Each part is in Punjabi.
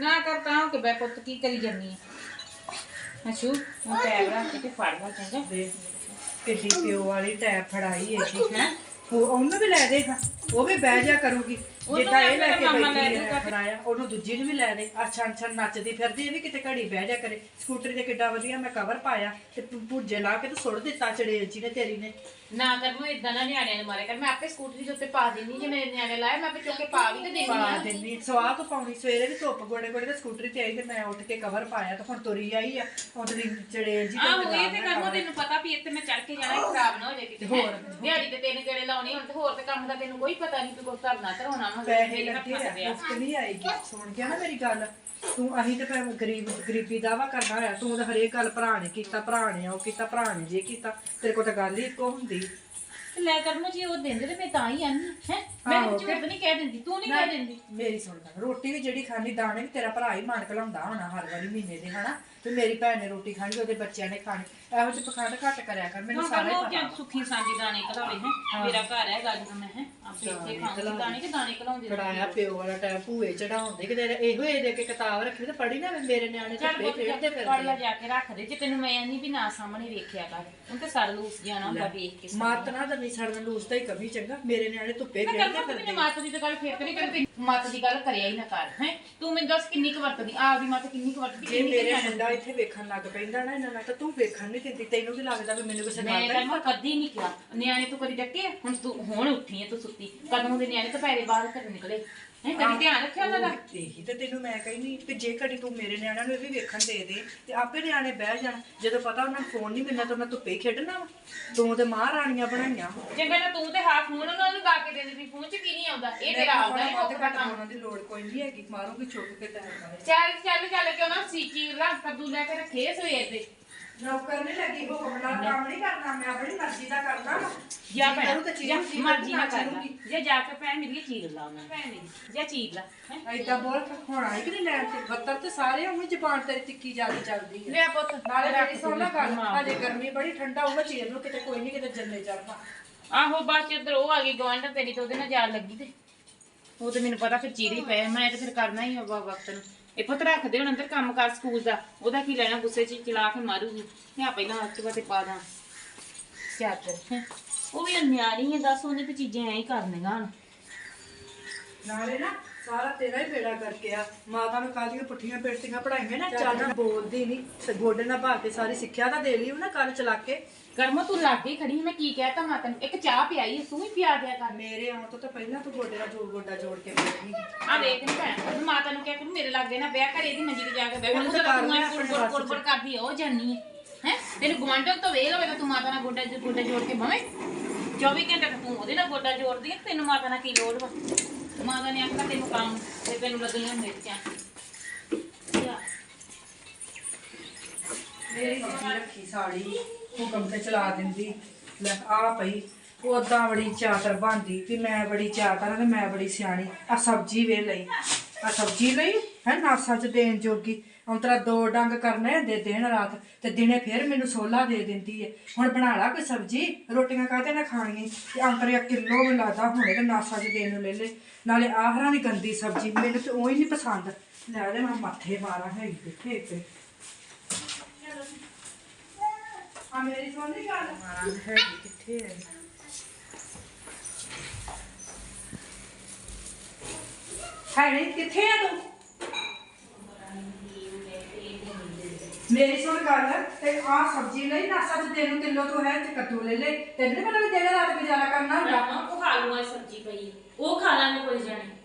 ਨਾ ਕਰ ਤਾਂ ਕਿ ਬੈ ਪੁੱਤ ਕੀ ਕਰੀ ਜਾਂਦੀ ਹੈ ਹਸ਼ੂ ਮੈਂ ਪੈਰ ਰੱਖ ਕੇ ਫੜ ਚੰਗਾ। ਦੇਖ, ਕਿੱਡੀ ਪਿਓ ਵਾਲੀ ਟੈਪ ਫੜਾਈ ਹੈ ਜੀ, ਹੈ? ਉਹ ਉਹਨੂੰ ਵੀ ਲੈ ਦੇਗਾ ਉਹ ਵੀ ਬਹਿ ਜਾ ਕਰੂਗੀ। ਜਿੱਦਾਂ ਇਹ ਲੈ ਕੇ ਬੈਠੀ। ਹੈ ਫੜਾਇਆ ਉਹਨੂੰ ਦੂਜੀ ਨੂੰ ਵੀ ਲੈ ਦੇ ਆ ਛਣ ਛਣ ਨੱਚਦੀ ਫਿਰਦੀ ਇਹ ਵੀ ਕਿਤੇ ਘੜੀ ਬਹਿ ਜਾ ਕਰੇ। ਸਕੂਟਰੀ ਤੇ ਕਿੱਡਾ ਵਧੀਆ ਮੈਂ ਕਵਰ ਪਾਇਆ ਤੇ ਭੁੱਜੇ ਲਾ ਕੇ ਤੇ ਸੁੱਟ ਦਿੱਤਾ ਚੜੇਲ ਜੀ ਨੇ ਤੇਰੀ ਨੇ। ਨਾ ਕਰ ਮੈਂ ਇਦਾਂ ਨਾ ਨਿਆਣਿਆਂ ਨੂੰ ਮਾਰੇ ਕਰ। ਮੈਂ ਆਪੇ ਸਕੂਟਰੀ ਦੇ ਉੱਤੇ ਪਾ ਦਿੰਨੀ ਜੇ ਮੇਰੇ ਨਿਆਣੇ ਲਾਏ ਮੈਂ ਆਪੇ ਚੁੱਕ ਕੇ ਪਾ ਵੀ ਤੇ ਦੇਣੀ ਪਾ ਆ। ਦਿੰਦੀ ਸਵਾਹ ਤੋਂ ਪਾਉਣੀ ਸਵੇਰੇ ਵੀ ਧੁੱਪ ਗੋੜੇ ਗੋੜੇ ਤੇ ਸਕੂਟਰੀ ਤੇ ਆਈ ਤੇ ਮੈਂ ਉੱਠ ਕੇ ਕਵਰ ਪਾਇਆ ਤੇ ਹੁਣ ਤੁਰੀ ਆਈ ਆ। ਉਹਦੀ ਚੜੇਲ ਜੀ ਆਹੋ ਤੇ ਇਹ ਤੇ ਕਰਮੋ ਤੈਨੂੰ ਪਤਾ ਵੀ ਇੱਥੇ ਮੈਂ ਚੜ ਕੇ ਜਾਣਾ ਖਰਾਬ ਨਾ ਹੋ ਜਾਏ ਕਿਤੇ। ਹੋਰ। ਦਿਹਾੜੀ ਤੇ ਤਿੰਨ ਗੇੜੇ ਲਾਉਣੀ ਹੁਣ ਤੇ ਹੋਰ ਤੇ ਕੰਮ ਦਾ ਤੈਨੂੰ ਕੋਈ ਪਤਾ ਨਹੀਂ ਕਿ ਕੋਈ ਧਰਨਾ ਧਰੋਣਾ ਪੈਸੇ ਲੱਗੇ ਆ। ਮੁਫਤ ਨਹੀਂ ਆਏਗੀ। ਸੁਣ ਗਿਆ ਨਾ ਮੇਰੀ ਗੱਲ। ਤੂੰ ਅਹੀਂ ਤੇ ਭਾਵੇਂ ਗਰੀਬ ਗਰੀਬੀ ਦਾਵਾ ਕਰਨਾ ਹੋਇਆ ਤੂੰ ਤਾਂ ਹਰੇਕ ਗੱਲ ਭਰਾ ਨੇ ਕੀਤਾ ਭਰਾ ਨੇ ਉਹ ਕੀਤਾ ਭਰਾ ਨੇ ਜੇ ਕੀਤਾ। ਤੇਰੇ ਕੋਲ ਤਾਂ ਗੱਲ ਹੀ ਇੱਕੋ ਹੁੰਦੀ। ਤੇ ਲੈ ਕਰਮੋ ਜੀ ਉਹ ਦਿੰਦੇ ਤੇ ਮੈਂ ਤਾਂ ਹੀ ਆਨੀ ਹੈ? ਮੈਂ ਆਹੋ, ਝੂਠ ਨਹੀਂ ਕਹਿ ਦਿੰਦੀ ਤੂੰ ਨਹੀਂ ਕਹਿ ਦਿੰਦੀ। ਮੇਰੀ ਸੁਣ ਗੱਲ। ਰੋਟੀ ਵੀ ਜਿਹੜੀ ਖਾਣੀ ਦਾਣੇ ਵੀ ਤੇਰਾ ਭਰਾ ਹੀ ਮਾਣ ਕਲਾਉਂਦਾ ਹੋਣਾ ਹਰ ਵਾਰੀ ਮਹੀਨੇ ਦੇ ਹਨਾ? ਤੇ ਮੇਰੀ ਭੈਣ ਨੇ ਰੋਟੀ ਖਾਣੀ ਉਹਦੇ ਬੱਚਿਆਂ ਨੇ ਖਾਣੀ। ਇਹੋ ਜਿਹੇ ਪਖੰਡ ਘੱਟ ਕਰਿਆ ਕਰ ਮੈਨੂੰ ਹਾਂ ਸਾਰਾ ਪਤਾ। ਸੁੱਖੀ ਸਾਂਝੀ ਦਾਣੇ ਕਲਾਵੇ ਹੈ? ਮੇਰਾ ਘਰ ਹੈ ਗੱਲ ਨੂੰ ਮੈਂ ਹੈ? ਆਪੇ ਇੱਥੇ ਖਾਂਦੀ ਦਾਣੇ ਕਿ ਦਾਣੇ ਕਲਾਉਂਦੇ ਫੜਾਇਆ ਪਿਓ ਵਾਲਾ ਟਾਈਮ ਭੂਏ ਚੜਾਉਂਦੇ ਕਿ ਤੇਰੇ ਇਹੋ ਇਹ ਦੇ ਕੇ ਕਿਤਾਬ ਰੱਖੀ ਤੇ ਪੜੀ ਨਾ ਮੇਰੇ ਨਿਆਣੇ ਚੱਲ ਧੁੱਪੇ ਪੁੱਤ ਖੇਡਦੇ ਫਿਰਦੇ ਪੜਿਆ ਜਾ ਕੇ ਰੱਖ ਦੇ ਜੇ ਤੈਨੂੰ ਮੈਂ ਨਹੀਂ ਵੀ ਨਾ ਸਾਹਮਣੇ ਵੇਖਿਆ ਕਰ ਹੁਣ ਤੇ ਸੜ ਲੂਸ ਜਾਣਾ ਹੁੰਦਾ ਵੇਖ ਕੇ ਮਾਤ ਨਾ ਤਾਂ ਨਹੀਂ ਛੜਨ ਲੂਸ ਤਾਂ ਹੀ ਕਮੀ ਚੰਗਾ। ਮੇਰੇ ਨਿਆਣੇ ਧੁੱਪੇ ਮੈਂ ਖੇਡਦੇ ਕਰਦਾ ਫਿਰਦੇ ਤੈਨੂੰ ਮਾਤ ਦੀ ਤਾਂ ਗੱਲ ਫੇਰ ਕਰੀ ਕਰ ਮਾਤ ਦੀ ਗੱਲ ਕਰਿਆ ਹੀ ਨਾ ਕਰ ਹੈ ਤੂੰ ਮੈਨੂੰ ਦੱਸ ਕਿੰਨੀ ਕੁ ਵਰਤਦੀ ਆਪਦੀ ਮਾਤ ਕਿੰਨੀ ਕੁ ਵਰਤਦੀ ਜੇ ਕਿੰਨੀ ਕੁ ਮੇਰੇ ਜਾਣਦੀ? ਮੁੰਡਾ ਇੱਥੇ ਵੇਖਣ ਲੱਗ ਪੈਂਦਾ ਨਾ ਇਹਨਾਂ ਨਾਲ ਤਾਂ ਤੂੰ ਵੇਖਣ ਨਹੀਂ ਦਿੰਦੀ ਤੈਨੂੰ ਵੀ ਲੱਗਦਾ ਵੀ ਮੈਨੂੰ ਕਿਸੇ ਮੈਂ ਨਾਲ ਕਦੀ ਨਹੀਂ ਕਿਹਾ ਨਿਆਣੇ ਤੂੰ ਕਦੀ ਡੱਕੇ? ਹੁਣ ਤੂੰ ਹੁਣ ਉੱਠੀ ਹੈ ਤੂੰ ਸੁੱਤੀ ਕਦੋਂ ਦੇ ਨਿਆਣੇ ਤਾਂ ਪੈਰੇ ਬਾਹਰ ਘਰ ਨਿਕਲੇ ਹੈ ਕਦੀ ਧਿਆਨ ਰੱਖਿਆ ਉਹਨਾਂ ਦਾ। ਇਹੀ ਤੇ ਤੈਨੂੰ ਮੈਂ ਕਹਿੰਦੀ ਕਿ ਜੇ ਕਦੀ ਤੂੰ ਮੇਰੇ ਨਿਆਣਿਆਂ ਨੂੰ ਇਹ ਵੀ ਵੇਖਣ ਦੇ ਦੇ ਤੇ ਆਪੇ ਨਿਆਣੇ ਬਹਿ ਜਾਣ ਜਦੋਂ ਪਤਾ ਉਹਨਾਂ ਨੂੰ ਫੋਨ ਨਹੀਂ ਮਿਲਣਾ ਤਾਂ ਉਹਨਾਂ ਧੁੱਪੇ ਹੀ ਖੇਡਣਾ ਵਾ। ਤੂੰ ਤੇ ਮਹਾਰਾਣੀਆਂ ਬਣਾਈਆਂ ਚੰਗਾ ਨਾ ਤੂੰ ਤੇ ਹਾਫ ਫੋਨ ਉਹਨਾਂ ਨੂੰ ਗਾ ਕੇ ਦੇ ਦਿੱਤੀ ਫੋਨ ਚ ਕੀ ਨਹੀਂ ਆਉਂਦਾ? ਇਹ ਤੇਰਾ ਆਉਂਦਾ ਹੈ ਤੇ ਘੱਟ ਪਾਉਣ ਦੀ ਲੋੜ ਕੋਈ ਨਹੀਂ ਹੈਗੀ ਮਾਰੂਗੀ ਚੁੱਕ ਕੇ ਟਾਈਮ ਨਾਲ ਚੱਲ ਚੱਲ ਚੱਲ ਕੇ ਉਹਨਾਂ ਸੀਚੀ ਲਾ ਕੱਦੂ ਲੈ ਕੇ ਰੱਖੇ ਸਵੇਰ ਦੇ। ਨੌਕਰ ਨਹੀਂ ਲੱਗੀ ਹੁਕਮ ਨਾਲ ਕੰਮ ਨਹੀਂ ਕਰਨਾ ਮੈਂ ਆਪਣੀ ਮਰਜ਼ੀ ਦਾ ਕਰਨਾ ਵਾ। ਜਾ ਜੀ ਕਰੂ ਤਾਂ ਭੈਣ ਚੀਜ਼ ਜਾ ਚੀਜ਼ ਮਰਜ਼ੀ ਨਾ ਕਰ ਲੈ ਕਰੂੰਗੀ। ਜੇ ਜਾ ਕੇ ਭੈਣ ਮੇਰੀ ਚੀਰ ਲਾ ਉਹਨਾਂ ਭੈਣ ਮੇਰੀ ਜਾਂ ਚੀਰ ਲਾ ਹੈਂ। ਏਦਾਂ ਬੋਲ ਹੋਣਾ ਹੀ ਕਿ ਨਹੀਂ ਲੈਣ ਤੇ। ਬੱਤਰ ਤੇ ਸਾਰੇ ਉਵੇਂ ਜ਼ਬਾਨ ਤੇਰੀ ਤਿੱਕੀ ਜਾਂਦੀ ਚੱਲਦੀ ਹੈ। ਲੈ ਪੁੱਤ ਨਾਲੇ ਰੱਖ ਮੇਰੀ ਸੁਣ ਲੈ ਗੱਲ। ਮਾਂ। ਅਜੇ ਗਰਮੀ ਬੜੀ ਠੰਡਾ ਹੋਊਗਾ ਚੀਰ ਨੂੰ ਕਿਤੇ ਕੋਈ ਨਹੀਂ ਕਿਤੇ ਜੰਨੇ ਚੜਦਾ ਆਹੋ ਬਾਅਦ ਚ ਇੱਧਰ ਉਹ ਆ ਗਈ ਗਵਾਂਢ ਤੇਰੀ ਤੇ ਉਹਦੇ ਨਾਲ ਜਾਲ ਲੱਗੀ ਤੇ। ਉਹ ਤੇ ਮੈਨੂੰ ਪਤਾ ਫਿਰ ਚੀਰ ਹੀ ਪਏ ਮੈਂ ਤੇ ਫਿਰ ਕਰਨਾ ਹੀ ਹੋਵਾ ਵਕਤ ਨੂੰ। ਇਹ ਪੁੱਤ ਰੱਖਦੇ ਹੁਣ ਅੰਦਰ ਕੰਮ ਕਰ ਸਕੂਲ ਦਾ। ਉਹਦਾ ਕੀ ਲੈਣਾ ਗੁੱਸੇ ਚ ਚਲਾ ਕੇ ਮਾਰੂਗੀ। ਮੈਂ ਪਹਿਲਾਂ ਅੱਛਾ ਤੇ ਪਾ ਦਾਂ। ਚਾਦਰ ਹੈਂ। ਉਹ ਵੀ ਨਿਆਣੀ ਹੈ ਦੱਸ ਉਹਨੇ ਤੇ ਚੀਜ਼ਾਂ ਐਂ ਹੀ ਕਰਨੀਆਂ ਨਾਲੇ ਨਾ ਸਾਰਾ ਤੇਰਾ ਹੀ ਬੇੜਾ ਕਰਕੇ ਆ। ਮਾਤਾ ਨੂੰ ਕਾਹਦੀਆਂ ਪੁੱਠੀਆਂ ਪੇਟੀਆਂ ਪੜਾਈਆਂ ਨਾ ਚੱਲ ਨਾ। ਬੋਲਦੀ ਨਹੀਂ ਤੇ ਗੋਡੇ ਨਾਲ ਭਾ ਕੇ ਸਾਰੀ ਸਿੱਖਿਆ ਤਾਂ ਦੇ ਲਈ ਉਹ ਨਾ ਕੱਲ ਚਲਾ ਕੇ। ਕਰਮੋ ਤੂੰ ਲਾਗੇ ਖੜੀ ਸੀ, ਮੈਂ ਕੀ ਕਹਿਤਾ ਮਾਤਾ ਨੂੰ? ਇੱਕ ਚਾਹ ਪਿਆਈ ਹੈ, ਤੂੰ ਹੀ ਪਿਆ ਦਿਆ ਕਰ। ਮੇਰੇ ਆਉਣ ਤੋਂ ਤਾਂ ਪਹਿਲਾਂ ਤੂੰ ਗੋਡੇ ਨਾਲ ਜੋੜ ਗੋਡਾ ਜੋੜ ਕੇ ਬੈਠੀ। ਆ ਵੇਖ ਨੀ ਭੈਣ ਤੂੰ ਮਾਤਾ ਨੂੰ ਕਹਿ ਕੇ ਮੇਰੇ ਲਾਗੇ ਨਾ ਵਿਆਹ ਕਰੇ ਦੀ ਮੰਜੀ ਤੇ ਜਾ ਕੇ ਬਹਿ। ਉਹਨੂੰ ਤਾਂ ਤਾਂ ਕਰ ਲਿਆ ਤੂੰ ਆਪਣੇ। ਕੁੜ ਕੁੜ ਕਰਦੀ ਆ, ਉਹ ਜਾਨੀ ਹੈ ਹੈ? ਤੈਨੂੰ ਤੋਂ ਵੇਖ ਲਵੇ ਤਾਂ ਤੂੰ ਮਾਤਾ ਨਾਲ ਗੋਡਾ ਗੋਡਾ ਜੋੜ ਕੇ ਬਵੇਂ। 24 ਘੰਟੇ ਤਾਂ ਤੂੰ ਉਹਦੇ ਨਾਲ ਗੋਡਾ ਜੋੜਦੀ ਹੈ ਤੈਨੂੰ ਮਾਤਾ ਨਾਲ ਕੀ ਲੋੜ ਵਾ? ਮਾਤਾ ਨੇ ਆਖਿਆ, ਤੈਨੂੰ ਕੰਮ, ਤੇ ਤੈਨੂੰ ਲੱਗੀਆਂ ਮਿਰਚਾਂ। ਮੇਰੀ ਜਿੱਦੀ ਰੱਖੀ ਸਾੜੀ, ਹੁਕਮ ਤੇ ਚਲਾ ਦਿੰਦੀ। ਲੈ, ਆ ਪਈ। ਉਦਾਂ ਬੜੀ ਚਾਤਰ ਬਣਦੀ ਵੀ ਮੈਂ ਬੜੀ ਚਾਤਰ ਆ ਤੇ ਮੈਂ ਬੜੀ ਸਿਆਣੀ। ਆ ਸਬਜ਼ੀ ਵੇ ਲਈ। ਆ ਸਬਜ਼ੀ ਲਈ ਹੈ, ਨਾਸਾ ਚ ਦੇਣ ਜੋਗੀ। ਅੰਤਰਾ ਦੋ ਡੰਗ ਕਰਨੇ ਦੇ ਦਿਨ ਰਾਤ ਤੇ ਦਿਨੇ ਫਿਰ ਮੈਨੂੰ ਸੋਲਾ ਦੇ ਦਿੰਦੀ ਹੈ ਹੁਣ ਬਣਾ ਲਾ ਕੋਈ ਸਬਜ਼ੀ ਰੋਟੀਆਂ ਕਾਹਤੇ ਨਾ ਖਾਣੀਆਂ? ਤੇ ਅੰਤਰੇ ਕਿਲੋ ਮੈਨੂੰ ਲੱਗਦਾ ਹੁਣੇ ਤੇ ਨਾਸਾ ਚ ਦੇਣ ਨੂੰ ਲੈ ਲੈ। ਨਾਲੇ ਆਹਰਾਂ ਦੀ ਗੰਦੀ ਸਬਜ਼ੀ ਮੈਨੂੰ ਤੇ ਉਹ ਹੀ ਨਹੀਂ ਪਸੰਦ। ਲੈ ਲੈ ਮੈਂ ਮੱਥੇ ਮਾਰਾਂ ਹੈ ਕਿੱਥੇ ਤੇ। ਆ ਮੇਰੀ ਲਈ ਗੱਲ। ਮਾਰਾਂ ਹੈ ਕਿੱਥੇ ਹੈ ਹੈ ਨਹੀਂ ਕਿੱਥੇ ਆ ਤੂੰ? ਮੇਰੀ ਸੁਣ ਗੱਲ ਤੇ ਆ ਸਬਜ਼ੀ ਲਈ ਨਾ ਸੱਚ ਤੈਨੂੰ ਕਿਲੋ ਤੋਂ ਹੈ ਤੇ ਕੱਦੂ ਲੈ ਲੈ। ਤੈਨੂੰ ਨੀ ਪਤਾ ਵੀ ਦਿਨ ਰਾਤ ਗੁਜ਼ਾਰਾ ਕਰਨਾ ਹੁੰਦਾ। ਉਹ ਖਾ ਲੂਗਾ ਸਬਜ਼ੀ ਪਈ ਉਹ ਖਾ ਲਾਂਗੇ ਕੋਈ ਜਾਣੇ।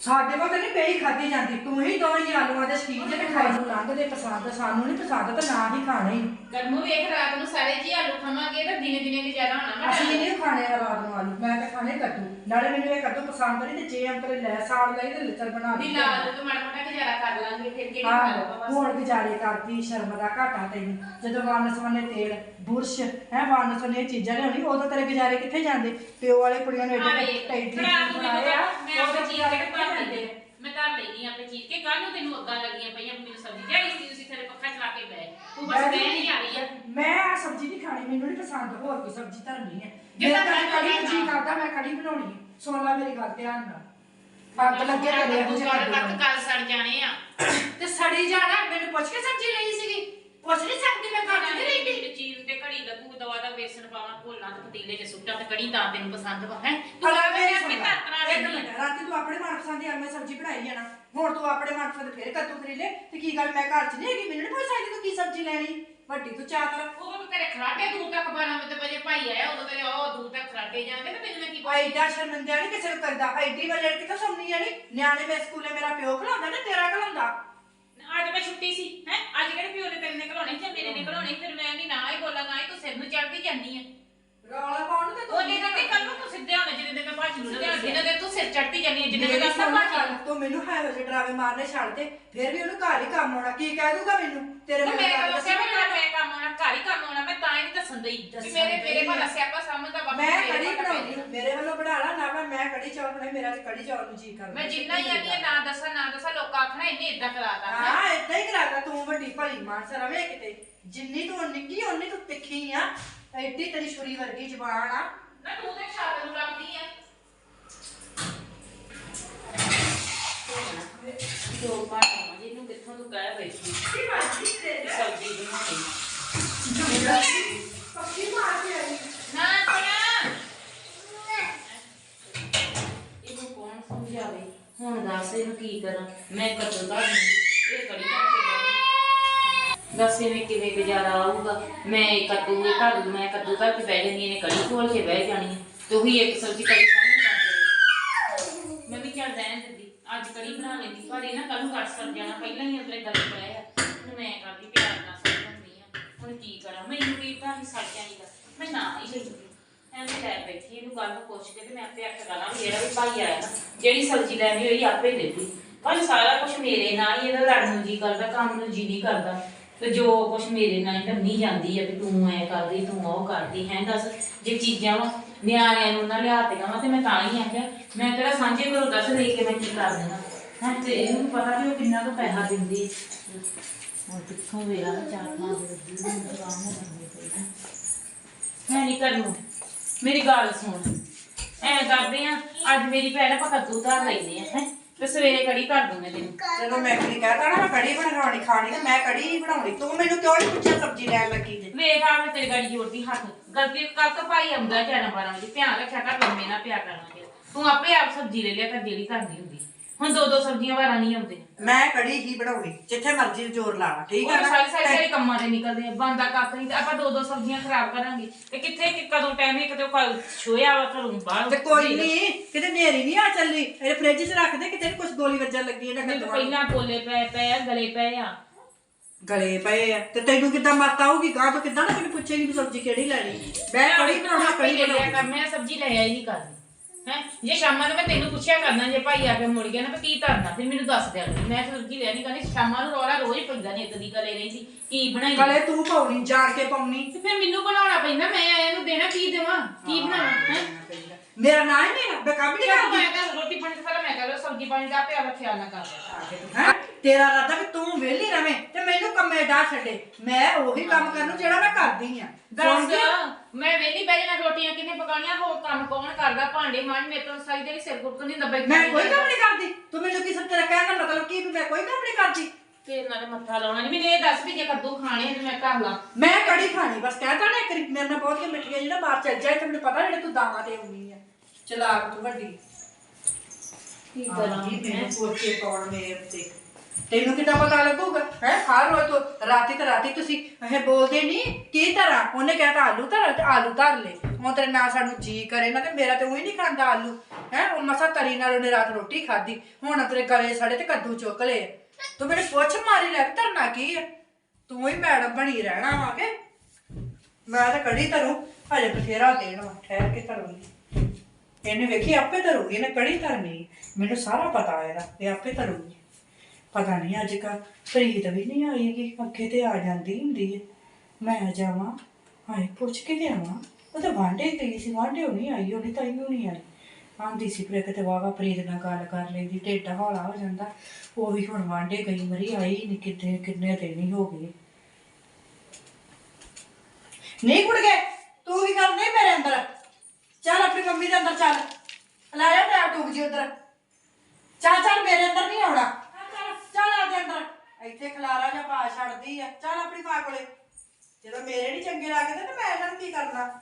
ਸਾਡੇ ਕੋਲ ਤਾਂ ਨਹੀਂ ਪਈ ਖਾਦੀ ਜਾਂਦੀ। ਤੂੰ ਹੀ ਦੋਵੇਂ ਜੀ ਆਲੂਆਂ ਦੇ ਸ਼ਕੀਨ ਜਿਹੜੇ ਖਾਈ। ਨੂੰ ਲੰਘਦੇ ਪਸੰਦ ਸਾਨੂੰ ਨਹੀਂ ਪਸੰਦ ਤਾਂ ਨਾ ਹੀ ਖਾਣੇ। ਹੀ ਕਰਮੋ ਵੇਖ ਰਾਤ ਨੂੰ ਸਾਰੇ ਜੀ ਆਲੂ ਖਾਵਾਂਗੇ ਤਾਂ ਦਿਨੇ ਦਿਨੇ ਗੁਜ਼ਾਰਾ ਹੋਣਾ ਅਸੀਂ ਨਹੀਂ ਖਾਣੇ ਆ ਰਾਤ ਨੂੰ ਆਲੂ ਮੈਂ ਤਾਂ ਖਾਣੇ ਕੱਦੂ। ਨਾਲੇ ਮੈਨੂੰ ਇਹ ਕੱਦੂ ਪਸੰਦ ਨਹੀਂ ਤੇ ਜੇ ਅੰਤਰੇ ਲੈ ਸਾੜ ਲਈ ਤੇ ਲਿੱਤਰ ਬਣਾ ਦੀ ਲਾ ਲਓ ਤੇ ਮਾੜਾ ਮੋਟਾ ਗੁਜ਼ਾਰਾ ਕਰ ਲਾਂਗੇ ਫਿਰ ਕਿਹੜੀ ਖਾ ਬਸ। ਹੁਣ ਗੁਜ਼ਾਰੇ ਕਰਦੀ ਸ਼ਰਮ ਦਾ ਘਾਟਾ ਤੈਨੂੰ। ਜਦੋਂ ਵੰਨ ਸਵੰਨੇ ਤੇਲ ਬੁਰਸ਼ ਹੈ ਵੰਨ ਸਵੰਨੇ ਚੀਜ਼ਾਂ ਲਿਆਉਣੀ ਉਦੋਂ ਤੇਰੇ ਗੁਜ਼ਾਰੇ ਕਿੱਥੇ ਜਾਂਦੇ? ਪਿਓ ਵਾਲੇ ਕੁੜੀਆਂ ਨੂੰ ਵੇਖ, ਟਾਈਟ ਬਣਾਇਆ। ਮੈਂ ਆਪਣੀ ਚੀਜ਼ ਮੈਂ ਧਰ ਲੈਣੀ ਆਪਣੀ ਚੀਜ਼ ਕਿ ਕੱਲ ਨੂੰ ਤੈਨੂੰ ਅੱਗਾ ਲੱਗੀਆਂ ਪਈਆਂ ਮੈਨੂੰ ਸਬਜ਼ੀ ਜਾਂ ਇਸ ਤੁਸੀਂ ਤੇਰੇ ਪੱਖਾ ਚਲਾ ਕੇ ਬੈ ਤੂੰ ਬਸ ਮੈਂ ਨਹੀਂ ਆ ਰਹੀ ਆ। ਮੈਂ ਆ ਸਬਜ਼ੀ ਨਹੀਂ ਖਾਣੀ ਮੈਨੂੰ ਨਹੀਂ ਪਸੰਦ ਹੋਰ ਕੋਈ ਸਬਜ਼ੀ ਧਰਨੀ ਹੈ। ਜੇ ਜੇ ਤਾਂ ਮੈਂ ਕੜੀ ਖਾਣੀ ਜੀ ਕਰਦਾ ਮੈਂ ਕੜੀ ਬਣਾਉਣੀ ਹੈ। ਸੁਣ ਲੈ ਮੇਰੀ ਗੱਲ ਧਿਆਨ ਨਾਲ। ਅੱਗ ਲੱਗੇ ਨੂੰ। ਕੱਲ ਸੜ ਜਾਣੇ ਆ ਤੇ ਸੜੀ ਜਾਣਾ ਮੈਨੂੰ ਪੁੱਛ ਕੇ ਸਬਜ਼ੀ ਲਈ ਸੀਗੀ ਪੁੱਛ ਨਹੀਂ ਸਕਦੀ ਮੈਂ ਘਰ 'ਚ ਨਹੀਂ ਰਹਿੰਦੀ ਤੇ ਚੀਰ ਤੇ ਘੜੀ ਲੱਗੂ ਦਵਾ ਦਾ ਵੇਸਣ ਪਾਵਾਂ ਭੋਲਾਂ ਤੇ ਪਤੀਲੇ 'ਚ ਸੁੱਟਾਂ ਤੇ ਕੜੀ ਤਾਂ ਤੈਨੂੰ ਪਸੰਦ ਵਾ ਹੈ? ਅਲਾ ਵੇ ਆਪੇ ਤਰਤਰਾ ਇੱਕ ਮਿੰਟ ਰਾਤੀ ਤੂੰ ਆਪਣੇ ਮਨਪਸੰਦ ਦੀ ਮੈਂ ਸਬਜ਼ੀ ਬਣਾਈ ਆ ਨਾ ਹੁਣ ਤੂੰ ਆਪਣੇ ਮਨਪਸੰਦ ਫੇਰ ਕੱਦੂ ਕਰੇਲੇ ਤੇ ਕੀ ਗੱਲ ਮੈਂ ਘਰ 'ਚ ਨਹੀਂ ਹੈਗੀ ਮੈਨੂੰ ਨਹੀਂ ਪੁੱਛ ਸਕਦੀ ਤੂੰ ਕੀ ਸਬਜ਼ੀ ਲੈਣੀ। ਵੱਡੀ ਤੂੰ ਚਾਹ ਕਰ। ਉਹ ਤੇਰੇ ਖਰਾਟੇ ਦੂਰ ਤੱਕ 12 ਵਜੇ ਭਾਈ ਆਇਆ ਉਦੋਂ ਤੇਰੇ ਉਹ ਦੂਰ ਤੱਕ ਖਰਾਟੇ ਜਾਂਦੇ ਤੇ ਮੈਨੂੰ ਮੈਂ ਕੀ ਪੁੱਛ- ਐਡਾ ਸ਼ਰਮਿੰਦਿਆ ਨਹੀਂ ਕਿਸੇ ਨੂੰ ਕਰਦਾ ਐਡੀ ਵਜੇ ਕਿਥੋਂ ਸੁਣਨੀ ਜਾਣੀ ਨਿਆਣੇ ਮੇਰੇ ਸਕੂਲੇ ਮੇਰਾ ਪਿਓ ਖਲਾਉਂਦਾ ਨਾ ਤੇਰਾ ਖਲਾਉਂਦਾ। ਅੱਜ ਮੈਂ ਛੁੱਟੀ ਸੀ ਹੈ? ਅੱਜ ਕਿਹੜੇ ਪਿਓ ਨੇ ਤੇਰੇ ਨੇ ਘਲਾਉਣੀ ਜਾਂ ਮੇਰੇ ਨੇ ਘਲਾਉਣੀ ਫਿਰ ਮੈਂ ਨਹੀਂ ਨਾ ਹੀ ਬੋਲਾਂ ਨਾ ਹੀ ਤੂੰ ਸਿਰ ਨੂੰ ਚੜਦੀ ਜਾਂਦੀ ਆ। ਰੌਲਾ ਪਾਉਣ ਤੇ ਉਹ ਨਹੀਂ ਤੇ ਕੱਲ ਨੂੰ ਤੂੰ ਸਿੱਧੇ ਹੋਣਾ ਜਿਹਦੇ ਤੇ ਮੈਂ ਭਾਜੀ ਨੂੰ ਸਿੱਧੇ ਜਿਹਦੇ ਤੇ ਤੂੰ ਸਿਰ ਚੜਦੀ ਜਾਂਦੀ ਆ ਜਿਹਦੇ ਤੇ ਮੇਰੀ ਸੁਣ ਭਾਜੀ ਗੱਲ, ਤੂੰ ਮੈਨੂੰ ਹੈ ਵਜੇ ਡਰਾਵੇ ਮਾਰਨੇ ਛੱਡ ਦੇ ਫਿਰ ਵੀ ਉਹਨੂੰ ਘਰ ਹੀ ਕੰਮ ਆਉਣਾ ਕੀ ਕਹਿ ਦੂਗਾ ਮੈਨੂੰ? ਤੇਰੇ ਤੇ ਮੇਰੇ ਕੋਲ ਦੱਸਿਆ ਸਿਆ ਮੈਂ ਮੈਂ ਕੰਮ ਆਉਣਾ ਘਰ ਹੀ ਕੰਮ ਆਉਣਾ ਮੈਂ ਤਾਂ ਹੀ ਨਹੀਂ ਦੱਸਣ ਦਈ ਕਿ ਮੇਰੇ ਮੇਰੇ ਭਲਾ ਸਿਆਪਾ ਸਮਝਦਾ ਬਾਪੂ ਮੈਂ ਮੇਰੇ ਕੜੀ ਭਲਾ ਬਣਾਉਣੀ ਮੇਰੇ ਵੱਲੋਂ ਬਣਾ ਲਾ ਨਾ ਮੈਂ- ਮੈਂ ਕੜੀ ਚੌਲ ਬਣਾਈ ਮੇਰਾ ਤੇ ਕੜੀ ਚੌਲ ਨੂੰ ਜੀ ਕਰਦਾ। ਮੈਂ ਜਿੰਨਾ ਹੀ ਆਨੀ ਨਾ ਦੱਸਾਂ ਨਾ ਦੱਸਾਂ ਲੋਕਾਂ ਆਖਣਾ ਇਹਨੇ ਇਦਾਂ ਕਰਾਤਾ ਹੈਂ। ਹਾਂ ਏਦਾਂ ਹੀ ਕਰਾਦਾ ਤੂੰ ਵੱਡੀ ਭਲੀ ਮਾਨਸ ਰਵੇ ਕਿਤੇ। ਜਿੰਨੀ ਤੂੰ ਨਿੱਕੀ ਓਨੀ ਤੂੰ ਤਿੱਖੀ ਆ। ਐਡੀ ਤੇਰੀ ਛੁਰੀ ਵਰਗੀ ਜ਼ਬਾਨ ਆ। ਨਾ ਤੂੰ ਤੇ ਛਾਤ ਨੂੰ ਲੱਗਦੀ ਆ। ਦੋ ਪਾਣੀ ਜਿਹਨੂੰ ਕਿੱਥੋਂ ਤੂੰ ਕਹਿ ਬੈਠੀ? ਸਬਜ਼ੀ ਬਣਾਉਣੀ ਪੱਕੀ ਮਾਰ ਕੇ ਆਈ। ਨਾ ਕੋਣਾ ਇਹਨੂੰ ਕੌਣ ਸਮਝਾਵੇ? ਹੁਣ ਦੱਸ ਇਹਨੂੰ ਕੀ ਕਰਾਂ? ਮੈਂ ਕਦੋਂ ਦਾ ਇਹ ਬਹਿ ਦੱਸ ਇਹਨੇ ਕਿਵੇਂ ਗੁਜ਼ਾਰਾ ਆਊਗਾ? ਮੈਂ ਇਹ ਕੱਦੂ ਇਹ ਧਰ ਮੈਂ ਕੱਦੂ ਧਰ ਬਹਿ ਜਾਂਦੀ ਇਹਨੇ ਕੜੀ ਖੋਲ ਕੇ ਬਹਿ ਜਾਣੀ ਹੈ। ਤੇ ਉਹੀ ਇੱਕ ਸਬਜ਼ੀ ਕੜੀ ਸਾਹਮਣੇ ਕਰ ਮੈਂ ਵੀ ਚੱਲ ਰਹਿਣ ਦਿੰਦੀ, ਅੱਜ ਕੜੀ ਬਣਾ ਲੈਂਦੀ, ਪਰ ਇਹ ਨਾ ਕੱਲ ਨੂੰ ਕੱਟ ਸੜ ਜਾਣਾ, ਪਹਿਲਾਂ ਹੀ ਅੰਦਰੇ ਗੱਲ ਪਿਆ ਆ ਹੁਣ ਮੈਂ ਕਰਦੀ ਪਿਆਰ ਨਾਲ ਸਮਝਾਉਂਦੀ ਆ ਹੁਣ ਕੀ ਕਰਾਂ? ਮੈਨੂੰ ਵੀ ਤਾਂ ਹੀ ਸੜ ਜਾਈਦਾ। ਮੈਂ ਨਾ ਹੀ ਲਈ ਐਵੇਂ ਲੈ ਬੈਠੀ, ਇਹਨੂੰ ਗੱਲ ਨੂੰ ਪੁੱਛ ਕੇ ਤੇ ਮੈਂ ਆਪੇ ਆਖਿਆ ਕਰਾਂ ਵੀ ਜਿਹੜਾ ਵੀ ਭਾਈ ਆਇਆ ਨਾ, ਜਿਹੜੀ ਸਬਜ਼ੀ ਲੈਣੀ ਹੋਈ ਆਪੇ ਦੇ ਦਿੱਤੀ ਪਰ ਸਾਰਾ ਕੁਝ ਮੇਰੇ ਨਾਲ ਹੀ ਇਹਦਾ ਲੜਨ ਨੂੰ ਜੀ ਕਰਦਾ, ਕੰਮ ਨੂੰ ਜੀ ਨਹੀਂ ਕਰਦਾ। ਤੇ ਜੋ ਕੁਝ ਮੇਰੇ ਨਾਲ ਹੀ ਜਾਂਦੀ ਹੈ ਵੀ ਤੂੰ ਐ ਕਰਦੀ, ਤੂੰ ਉਹ ਕਰਦੀ, ਹੈ ਦੱਸ? ਜੇ ਚੀਜ਼ਾਂ ਵਾ, ਨਿਆਣਿਆਂ ਨੂੰ ਨਾ ਲਿਆਤੀਆਂ ਵਾ ਤੇ ਮੈਂ ਤਾਂ ਹੀ ਆਖਿਆ, ਮੈਂ ਤੇਰਾ ਸਾਂਝੇ ਘਰੋਂ ਦੱਸ ਲੈ ਕੇ ਮੈਂ ਕੀ ਕਰ ਦੇਣਾ? ਹਾਂ, ਤੇ ਇਹਨੂੰ ਪਤਾ ਵੀ ਉਹ ਕਿੰਨਾ ਕੁ ਪੈਸਾ ਦਿੰਦੀ ਹੁਣ ਕਿੱਥੋਂ ਵੇਲਾ ਚਾਰ ਪੰਜ ਵਜੇ ਨੂੰ ਦੁਕਾਨ ਹੋ ਜਾਂਦੀ ਹੈ ਨਹੀਂ ਕਰਨੂ ਮੇਰੀ ਗੱਲ ਸੁਣ। ਐ ਕਰਦੇ ਆ, ਅੱਜ ਮੇਰੀ ਭੈਣ ਆਪਾਂ ਕੱਦੂ ਧਾਰ ਲੈਨੇ ਆ, ਹੈ? ਤੇ ਸਵੇਰੇ ਕੜੀ ਕਰ ਦੂੰਗੇ ਤੈਨੂੰ। ਜਦੋਂ ਮੈਂ ਕੜੀ ਕਹਤਾ ਨਾ ਮੈਂ ਕੜੀ ਬਣਾਉਣੀ ਖਾਣੀ ਤੇ ਮੈਂ ਕੜੀ ਹੀ ਬਣਾਉਣੀ। ਤੂੰ ਮੈਨੂੰ ਕਿਉਂ ਨਹੀਂ ਪੁੱਛਿਆ ਸਬਜ਼ੀ ਲੈਣ ਲੱਗੀ ਤੇ ਵੇਖ ਆ ਮੈਂ ਤੇਰੀ ਗਾੜੀ ਜੋੜਦੀ ਹੱਥ। ਗਲਤੀ ਕਰ ਤਾਂ ਭਾਈ ਆਉਂਦਾ ਜਾਣਾ ਬਾਰਾਂ ਵਜੇ। ਧਿਆਨ ਰੱਖਿਆ ਕਰ ਲੰਮੇ ਨਾ ਪਿਆ ਕਰਨਾ ਤੂੰ ਆਪੇ ਆਪ ਸਬਜ਼ੀ ਲੈ ਲਿਆ ਕਰ ਜਿਹੜੀ ਕਰਦੀ ਹੁੰਦੀ। ਹੁਣ ਦੋ ਦੋ ਸਬਜ਼ੀਆਂ ਵਾਰਾਂ ਨਹੀਂ ਆਉਂਦੇ ਮੈਂ ਕੜੀ ਹੀ ਬਣਾਉਣੀ ਜਿੱਥੇ ਮਰਜ਼ੀ ਜ਼ੋਰ ਲਾ ਲਾ ਠੀਕ ਹੈ ਨਾ? ਸਾਰੇ ਸਾਰੇ ਕੰਮਾਂ ਦੇ ਨਿਕਲਦੇ ਆ ਬੰਦਾ ਕੱਖ ਨਹੀਂ ਤੇ ਆਪਾਂ ਦੋ ਦੋ ਸਬਜ਼ੀਆਂ ਖਰਾਬ ਕਰਾਂਗੇ। ਤੇ ਕਿੱਥੇ ਕਿ ਕਦੋਂ ਟਾਈਮ ਇੱਕ ਤੇ ਕੱਲ ਛੋਇਆ ਵਾ ਘਰੋਂ ਬਾਹਰ ਤੇ ਕੋਈ ਨਹੀਂ ਕਿਤੇ ਨੇਰੀ ਨਹੀਂ ਆ ਚੱਲੀ ਇਹ ਫ੍ਰਿਜ 'ਚ ਰੱਖ ਦੇ ਕਿਤੇ ਕੁਝ ਗੋਲੀ ਵੱਜਣ ਲੱਗੀ ਇਹਨਾਂ ਮੈਨੂੰ ਨੂੰ। ਪਹਿਲਾਂ ਬੋਲੇ ਪਏ ਪਏ ਆ, ਗਲੇ ਪਏ ਆ। ਗਲੇ ਪਏ ਆ। ਤੇ ਤੈਨੂੰ ਕਿੱਦਾਂ ਮੱਤ ਆਊਗੀ? ਗਾਂ ਤੋਂ ਕਿੱਦਾਂ ਨਾ ਮੈਨੂੰ ਪੁੱਛੇਗੀ ਵੀ ਸਬਜ਼ੀ ਕਿਹੜੀ ਲੈਣੀ? ਮੈਂ ਕੜੀ ਬਣਾਉਣਾ ਕੜੀ ਬਣਾਉਣੀ। ਕਰ ਮੈਂ ਸਬਜ਼ੀ ਲੈ ਆਈ ਨਹੀਂ ਕਰਨੀ ਹੈ? ਜੇ ਸ਼ਾਮਾਂ ਨੂੰ ਮੈਂ ਤੈਨੂੰ ਪੁੱਛਿਆ ਕਰਨਾ ਜੇ ਭਾਈ ਆ ਕੇ ਮੁੜ ਗਿਆ ਨਾ ਵੀ ਕੀ ਧਰਨਾ? ਫਿਰ ਮੈਨੂੰ ਦੱਸ ਦਿਆ ਕਰ। ਮੈਂ ਸਬਜ਼ੀ ਲੈ ਨਹੀਂ ਕਰਨੀ? ਸ਼ਾਮਾਂ ਨੂੰ ਰੋਲਾ ਰੋਜ਼ ਪੈਂਦਾ ਨਹੀਂ ਇੱਕ ਦੀ ਗਲੇ ਰਹਿੰਦੀ ਕੀ ਬਣਾਈ? ਗਲੇ ਤੂੰ ਪਾਉਣੀ ਜਾਣ ਕੇ ਪਾਉਣੀ। ਤੇ ਫਿਰ ਮੈਨੂੰ ਬਣਾਉਣਾ ਪੈਂਦਾ ਮੈਂ ਆਇਆ ਨੂੰ ਦੇਣਾ ਕੀ ਦੇਵਾਂ? ਕੀ ਬਣਾਵਾਂ? ਹੈ? ਮੇਰਾ ਨਾਂ ਹੀ ਨਹੀਂ ਮੈਂ ਕੰਮ ਨਹੀਂ ਕਰਦੀ। ਤਾਂ ਰੋਟੀ ਪਾਣੀ ਸਾਰਾ ਮੈਂ ਕਰ ਸਬਜ਼ੀ ਪਾਣੀ ਦਾ ਪਿਆ ਰੱਖਿਆ ਨਾ ਕਰ ਹੈਂ? ਤੇਰਾ ਰਾਦਾ ਵੀ ਤੂੰ ਵਿਹਲੀ ਰਵੇਂ ਤੇ ਮੈਨੂੰ ਕੰਮੇ ਡਾ ਛੱਡੇ। ਮੈਂ ਉਹੀ ਕੰਮ ਕਰਨ ਨੂੰ ਜਿਹੜਾ ਮੈਂ ਕਰਦੀ ਆ। ਦੱਸ ਮੈਂ ਵੇਲੀ ਬਹਿ ਜਾਣਾ ਰੋਟੀਆਂ ਕਿੰਨੇ ਪਕਾਉਣੀਆਂ ਹੋਰ ਕੰਮ ਕੌਣ ਕਰਦਾ? ਭਾਂਡੇ ਮਾਂਜ ਮੇਰੇ ਤੋਂ ਸਾਰੀ ਦਿਨ ਸਿਰ ਗੁਰਕਣ ਨਹੀਂ ਦਬਾਈ ਮੈਂ ਕੋਈ ਕੰਮ ਨਹੀਂ ਕਰਦੀ। ਤੂੰ ਮੈਨੂੰ ਕੀ ਸਭ ਤੇਰਾ ਕਹਿਣ ਦਾ ਮਤਲਬ ਕੀ ਵੀ ਮੈਂ ਕੋਈ ਕੰਮ ਨਹੀਂ ਕਰਦੀ? ਤੇ ਨਾਲੇ ਮੱਥਾ ਲਾਉਣਾ ਨਹੀਂ ਮੈਨੂੰ ਇਹ ਦੱਸ ਵੀ ਜੇ ਕੱਦੂ ਖਾਣੇ ਤੇ ਮੈਂ ਕਰ ਲਾਂ। ਮੈਂ ਕੜੀ ਖਾਣੀ ਬਸ ਕਹਿਤਾ ਨਾ ਇੱਕ ਵਾਰੀ ਮੇਰੇ ਨਾਲ ਬਹੁਤ ਮਿੱਠੀਆਂ ਜਿਹੜਾ ਬਾਹਰ ਚੱਲ ਜਾਏ ਤੇ ਮੈਨੂੰ ਪਤਾ ਜਿਹੜੇ ਤੂੰ ਦਾਵਾ ਤੇ ਆਉਣੀ ਆ। ਚਲਾਕ ਤੂੰ ਵੱਡੀ। ਕੀ ਆਂਦੀ ਮੈਨੂੰ ਪੋਚੇ ਪਾਉਣ ਮੇਰੇ ਉੱਤੇ। ਤੈਨੂੰ ਕਿੱਦਾਂ ਪਤਾ ਲੱਗੂਗਾ? ਹੈ ਹਰ ਰੋਜ਼ ਤੂੰ ਰਾਤੀ ਤੇ ਰਾਤੀ ਤੁਸੀਂ ਇਹ ਬੋਲਦੇ ਨਹੀਂ ਕੀ ਤਰ੍ਹਾਂ? ਉਹਨੇ ਕਹਿਤਾ ਆਲੂ ਧਰ ਤੇ ਆਲੂ ਧਰ ਲੈ ਹੁਣ ਤੇਰੇ ਨਾਲ ਸਾਨੂੰ ਜੀ ਕਰੇ ਨਾ ਤੇ ਮੇਰਾ ਤੇ ਉਹੀ ਨਹੀਂ ਖਾਂਦਾ ਆਲੂ। ਹੈ ਉਹ ਮਸਾ ਤਰੀ ਨਾਲ ਉਹਨੇ ਰਾਤ ਰੋਟੀ ਖਾਧੀ। ਹੁਣ ਤੇਰੇ ਗਲੇ ਸੜੇ ਤੇ ਕੱਦੂ ਚੁੱਕ ਲਏ। ਤੂੰ ਮੈਨੂੰ ਪੁੱਛ ਮਾਰੀ ਲੈ ਧਰਨਾ ਕੀ ਹੈ ਤੂੰ ਹੀ ਮੈਡਮ ਬਣੀ ਰਹਿਣਾ ਵਾਂਗੇ ਮੈਂ ਤਾਂ ਕੜੀ ਧਰੂ ਹਜੇ ਬਥੇਰਾ ਦੇਣ ਵਾ ਠਹਿਰ ਕੇ ਧਰੂੰਗੀ। ਇਹਨੇ ਵੇਖੀ, ਆਪੇ ਧਰੂਗੀ, ਇਹਨੇ ਕੜੀ ਧਰਨੀ। ਮੈਨੂੰ ਸਾਰਾ ਪਤਾ ਇਹਦਾ ਇਹ ਆਪੇ ਧਰੂਗੀ। ਪਤਾ ਨਹੀਂ ਅੱਜ ਕੱਲ੍ਹ, ਪ੍ਰੀਤ ਵੀ ਨਹੀਂ ਆਏਗੀ, ਅੱਗੇ ਤੇ ਆ ਜਾਂਦੀ ਹੁੰਦੀ ਹੈ। ਮੈਂ ਜਾਵਾਂ, ਹਾਏ, ਪੁੱਛ ਕੇ ਲਿਆਵਾਂ। ਉਹ ਤਾਂ ਵਾਂਡੇ ਗਈ ਸੀ ਵਾਂਡੇ ਨਹੀਂ ਆਈ, ਉਹਨੇ ਤਾਂ ਇਹਨੂੰ ਨਹੀਂ ਆਈ। ਆਂਦੀ ਸੀ ਪ੍ਰੇ ਕਿਤੇ ਵਾਵਾ ਪ੍ਰੀਤ ਨਾਲ ਗੱਲ ਕਰ ਲੈਂਦੀ, ਢੇਡਾ ਹੌਲਾ ਹੋ ਜਾਂਦਾ। ਉਹ ਵੀ ਹੁਣ ਵਾਂਡੇ ਗਈ, ਮਰੀ ਆਈ ਨਹੀਂ ਕਿਤੇ, ਕਿੰਨੇ ਦਿਨ ਹੀ ਹੋ ਗਏ। ਨਹੀਂ ਕੁੜ ਗਏ ਤੂੰ ਕੀ ਕਰ ਮੇਰੇ ਅੰਦਰ। ਚੱਲ ਆਪਣੀ ਮੰਮੀ ਦੇ ਅੰਦਰ ਚੱਲ। ਲੈ ਜਾ ਟੈਪ ਟੂਬ ਜੀ ਉਧਰ। ਚੱਲ ਚੱਲ, ਮੇਰੇ ਅੰਦਰ ਨਹੀਂ ਆਉਣਾ। ਚੱਲ ਆ ਦੇ ਅੰਦਰ ਇੱਥੇ ਖਲਾਰਾ ਜਾਂ ਪਾ ਛੱਡਦੀ ਆ। ਚੱਲ ਆਪਣੀ ਮਾਂ ਕੋਲੇ। ਜਦੋਂ ਮੇਰੇ ਨਹੀਂ ਚੰਗੇ ਲੱਗਦੇ ਤੇ ਮੈਂ ਇਹਨਾਂ ਨੂੰ ਕੀ ਕਰਨਾ?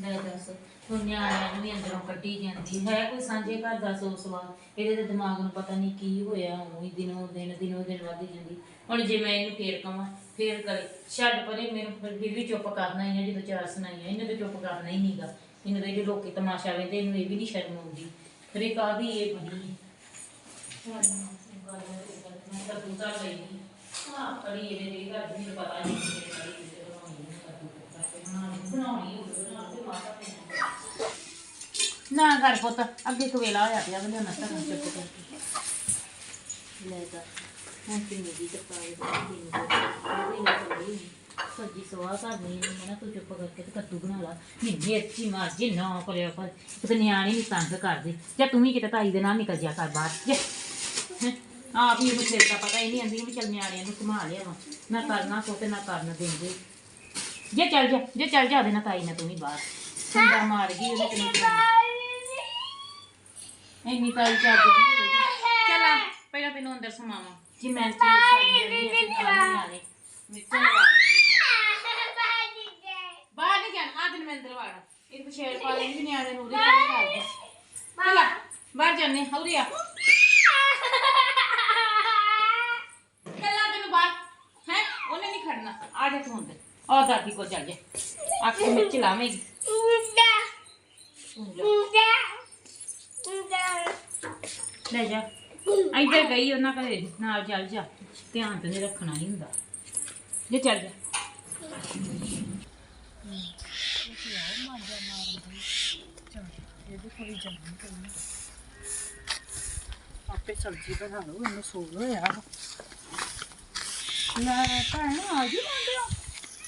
ਲੈ ਦੱਸ। ਹੁਣ ਨਿਆਣਿਆਂ ਨੂੰ ਵੀ ਅੰਦਰੋਂ ਕੱਢੀ ਜਾਂਦੀ। ਹੈ ਕੋਈ ਸਾਂਝੇ ਘਰ ਦਾ ਸੋ ਸਵਾਲ? ਇਹਦੇ ਤੇ ਦਿਮਾਗ ਨੂੰ ਪਤਾ ਨਹੀਂ ਕੀ ਹੋਇਆ ਉਹੀ ਦਿਨੋਂ ਦਿਨ ਦਿਨੋਂ ਦਿਨ ਵੱਧਦੀ ਜਾਂਦੀ। ਹੁਣ ਜੇ ਮੈਂ ਇਹਨੂੰ ਫੇਰ ਕਵਾਂ, ਫੇਰ ਕਰੇ। ਛੱਡ ਪਰੇ ਮੈਨੂੰ ਫਿਰ ਫਿਰ ਵੀ ਚੁੱਪ ਕਰਨਾ ਹੀ ਆ ਜਦੋਂ ਚਾਰ ਸੁਣਾਈਆਂ, ਇਹਨੇ ਤਾਂ ਚੁੱਪ ਕਰਨਾ ਹੀ ਨਹੀਂਗਾ। ਇਹਨੂੰ ਤਾਂ ਜਿਹੜੇ ਲੋਕੀ ਤਮਾਸ਼ਾ ਵੇਂਦੇ ਇਹਨੂੰ ਇਹ ਵੀ ਨਹੀਂ ਸ਼ਰਮ ਆਉਂਦੀ। ਫਿਰ ਇਹ ਕਾਹਦੀ ਇਹ ਬਣੀ? ਤਾਂ ਤੂੰ ਤਾਂ ਹਾਂ, ਕੜੀ ਇਹਦੇ ਦੇ ਘਰ ਮੈਨੂੰ ਪਤਾ ਨਹੀਂ ਕਿ ਕੜੀ ਕਿੱਥੇ ਬਣਾਉਣੀ ਬਣਾਉਣੀ ਨਾ ਕਰ ਪੁੱਤ ਅੱਗੇ ਕਵੇਲਾ ਹੋਇਆ ਪਿਆ ਬਲੇ ਨਾ ਤਾਂ ਚੁੱਪ ਕਰਕੇ ਲੈ ਜਾ ਹੁਣ ਕਿੰਨੀ ਦੀ ਚਪਾਈ ਬਣੀ ਕੋਈ ਨਾ ਕੋਈ ਸੱਜੀ ਸਵਾਹ ਕਰਨੀ ਨਹੀਂ ਨਾ ਤੂੰ ਚੁੱਪ ਕਰਕੇ ਤੇ ਕੱਦੂ ਬਣਾ ਲਾ। ਨੀ ਮਿਰਚੀ ਮਾਰ ਜੀ ਨਾ ਕਰਿਆ ਕਰ ਤੇ ਨਿਆਣੇ ਵੀ ਤੰਗ ਕਰਦੇ। ਜਾਂ ਤੂੰ ਵੀ ਕਿਤੇ ਤਾਈ ਦੇ ਨਾਲ ਨਿਕਲ ਜਾ ਕਰ ਬਾਹਰ ਜੇ। ਹੈਂ, ਆਪ ਹੀ ਉਹਨੂੰ ਸਿਰ ਦਾ ਪਤਾ ਹੀ ਨਹੀਂ ਆਂਦੀ ਵੀ ਚੱਲ ਨਿਆਣਿਆਂ ਨੂੰ ਘੁਮਾ ਲਿਆ ਵਾ। ਨਾ ਕਰਨਾ ਸੋ ਤੇ ਨਾ ਕਰਨ ਦਿੰਦੇ। ਜੇ ਚੱਲ ਜਾ ਜੇ ਚੱਲ ਜਾ ਦੇ ਨਾ ਤਾਈ ਨਾ ਤੂੰ ਵੀ ਬਾਹਰ। ਸੰਦਾ ਮਾਰ ਗਈ ਉਹਨੇ ਤੈਨੂੰ ਇੰਨੀ ਤਾਈ ਚੱਜਦੀ ਹੋਈ ਚੱਲ ਆ ਪਹਿਲਾਂ ਤੈਨੂੰ ਅੰਦਰ ਸਮਾਵਾਂ। ਜੀ ਮੈਂ ਚੀਜ਼ ਬਾਹਰ ਨਹੀਂ ਜਾਣਾ। ਆ। ਦਿਨ ਮੈਂ ਅੰਦਰ ਵਾੜਾ। ਇਹ ਪਛੇੜ ਪਾ ਲੈਂਦੀ ਨਿਆਣੇ ਨੂੰ ਉਹਦੇ ਕੋਲ ਕਰ ਦੇ ਚਲਾ ਬਾਹਰ ਜਾਣੇ ਹੌਰੀ ਆ। ਕੱਲਾ ਤੈਨੂੰ ਬਾਹਰ ਹੈ ਉਹਨੇ ਨਹੀਂ ਖੜਨਾ। ਆ ਜਾ ਤੂੰ ਅੰਦਰ। ਆ ਦਾਦੀ ਕੋਲ ਚੱਲ ਜਾ। ਅੱਖ ਵਿੱਚ ਲਾਵੇਂਗੀ। ਲੈ ਜਾ। ਇੱਧਰ ਗਈ ਉਹਨਾਂ ਘਰੇ। ਨਾਲ ਚੱਲ ਜਾ। ਧਿਆਨ ਤੇ ਨਹੀਂ ਰੱਖਣਾ ਨਹੀਂ ਹੁੰਦਾ। ਜੇ ਚੱਲ ਜਾ। ਆਪੇ ਸਬਜ਼ੀ ਬਣਾ ਲਓ ਇਹਨੂੰ ਸੋਲ ਹੋਇਆ ਲੈ ਭੈਣ ਆ ਗਈ ਮੁੰਡੇ